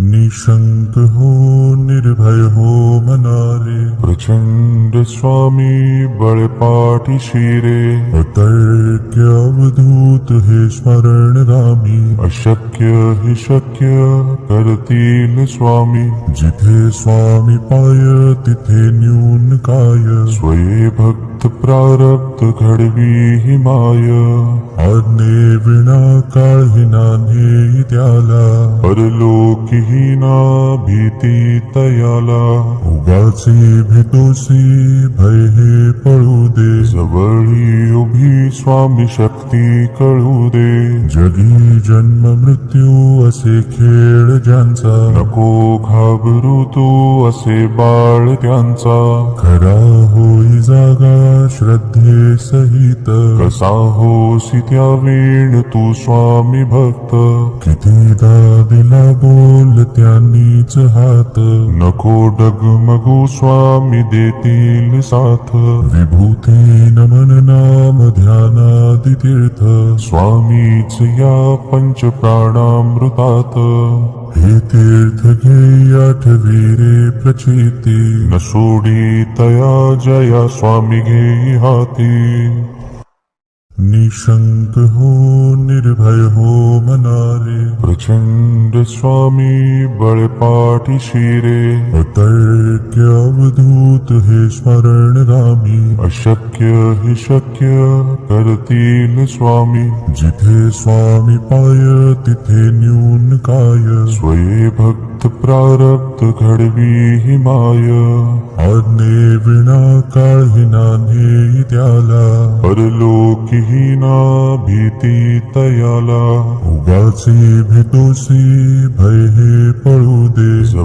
निशंक हो निर्भय हो मनारे। प्रचंड स्वामी बळपाठी शिरे। अतर्क्य अवधूत हे स्मरण रामी। अशक्य हि शक्य करतील स्वामी। जिथे स्वामी पाय तिथे न्यून काय। स्वये भक्त प्रारब्ध घडवी हि माय आज्ञे विना काळी नान्हे त्याला। परलोकी ही ना भीती तयाला। उगाचे भेटोसी भय हे पळू दे। जवळी उभी स्वामी शक्ती कळू दे। जगी जन्म मृत्यू असे खेळ ज्यांचा। नको घाबरू तू असे बाळ त्यांचा। खरा होई जागा श्रद्धे सहित। कसा होसी त्या वेळ तू स्वामी भक्त। कितीदा दिला बोल त्यांनीच हात। नको डगमगू स्वामी देतील साथ। विभूती नमन नाम ध्यानादि तीर्थ। स्वामीच या पंच प्राणामृतात हे तीर्थ घे आठवी रे प्रचिती न सोडी तया जया स्वामी निशंक हो निर्भय हो मनारे प्रचंड स्वामी बळपाठी शिरे अतर्क्य अवधूत हे स्मरण रामी अशक्य हि शक्य करतील स्वामी। जिथे स्वामी पाय तिथे न्यून काय। स्वये भक्त प्रारब्ध घडवी हि माय। आज्ञे विना काळी नान्हे त्याला परलोकी ही ना भीती तयाला। उगाचे तुसी भय पड़ो दे।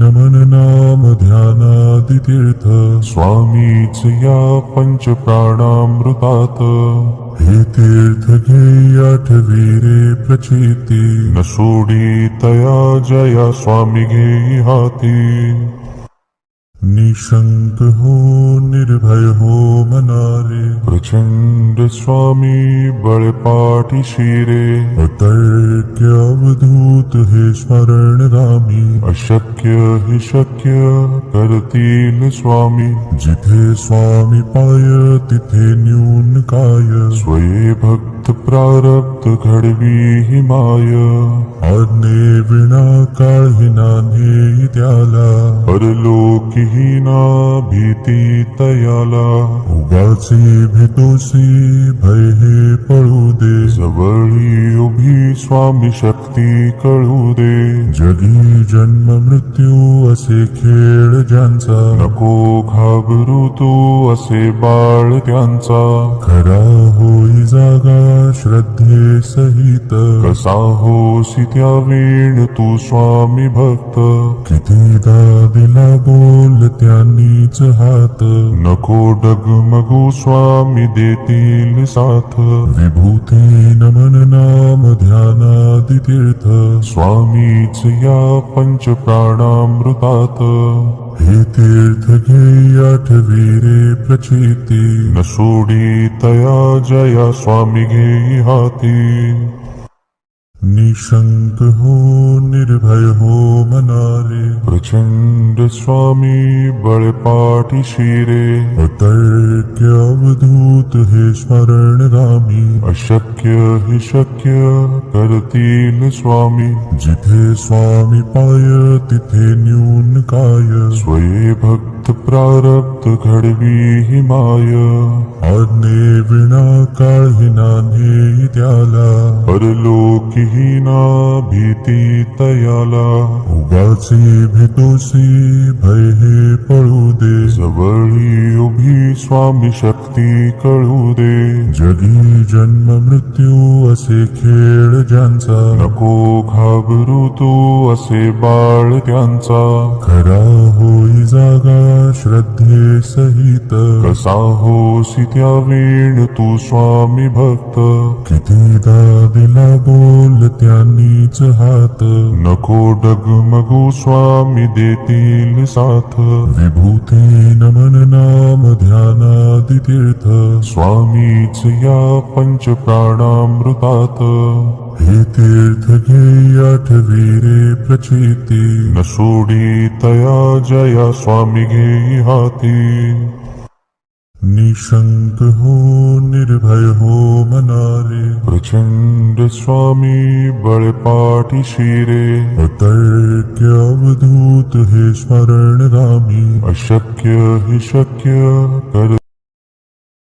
नमन नाम ध्यानादि तीर्थ स्वामीच या पंच प्राणामृतात हे तीर्थ घे आठवी रे प्रचिती। न सोडी तया जया स्वामी घे हाती निशंक हो निर्भय हो मनारे। प्रचंड स्वामी बळपाठी शिरे। अतर्क्य अवधूत हे स्मरण रामी। अशक्य हि शक्य करतील स्वामी। जिथे स्वामी पाय तिथे न्यून काय। स्वये भक्त प्रारब्ध घडवी हि माय। आज्ञे विना काळी नान्हे त्याला परलोकी ना भीती भेटोसी भय हे पळू दे। जवळी उभी स्वामी शक्ती कळू दे जगी जन्म मृत्यू असे खेळ ज्यांचा. नको घाबरू तू असे बाळ त्यांचा. खरा होई जागा श्रद्धे सहित. कसा होसी त्या वेळ तू स्वामी भक्त. कितीदा दिला बोल त्यांनीच हात. नको डगमगू स्वामी देतील साथ. विभूती नमन नाम ध्यानादि तीर्थ स्वामीच या पंच प्राणामृतात हे तीर्थ घे आठवी रे प्रचिती। न सोडी तया जया स्वामी घे हाती निशंक हो निर्भय हो मनारे। प्रचंड स्वामी बळपाठी शिरे। अतर्क्य अवधूत हे स्मरण रामी। अशक्य हि शक्य करतील स्वामी। जिथे स्वामी पाय तिथे न्यून काय स्वये भक्त प्रारब्ध घडवी हि माय. आज्ञे विना काळी नान्हे त्याला परलोकी ही ना भीती तयाला. उगाचे तोसी भय हे पळू दे. जवळी उभी स्वामी शक्ती कळू दे. जगी जन्म मृत्यू असे खेळ ज्यांचा. नको घाबरू तू असे बाळ त्यांचा. खरा होई जागा श्रद्धे सहित कसा होसी त्या वेळ तू स्वामी भक्त। कितीदा दिला बोल त्यांनीच हात नको डगमगू स्वामी देतील साथ। विभूती नमन नाम ध्यानादि तीर्थ स्वामीच या पंच प्राणामृतात हे तीर्थ घे आठवी रे प्रचिती न सोडी तया जया स्वामी घेई हाती निशंक हो निर्भय हो मनारे। प्रचंड स्वामी बळपाठी शिरे अतर्क्य अवधूत हे स्मरण रामी अशक्य हि शक्य कर